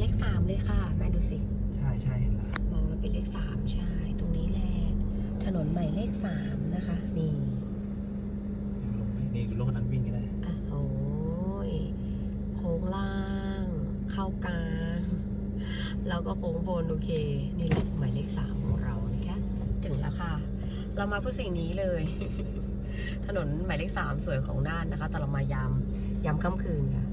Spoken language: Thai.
เลขสามเลยค่ะ แม่ดูสิ ใช่ใช่เห็นแล้วมองแล้วเป็นเลขสามใช่ ตรงนี้แหละถนนใหม่เลขสามนะคะ นี่ลงไปนี่รถคันนั้นวิ่งก็ได้อะโอ้ยโค้งล่าง เข้ากลางแล้วก็โค้งบนโอเค นี่แหละหมายเลขสามของเรานะคะถึงแล้วค่ะ เรามาเพื่อสิ่งนี้เลย ถนนหมายเลขสามสวยของน่านนะคะ แต่เรามายามยามค่ำคืนค่ะ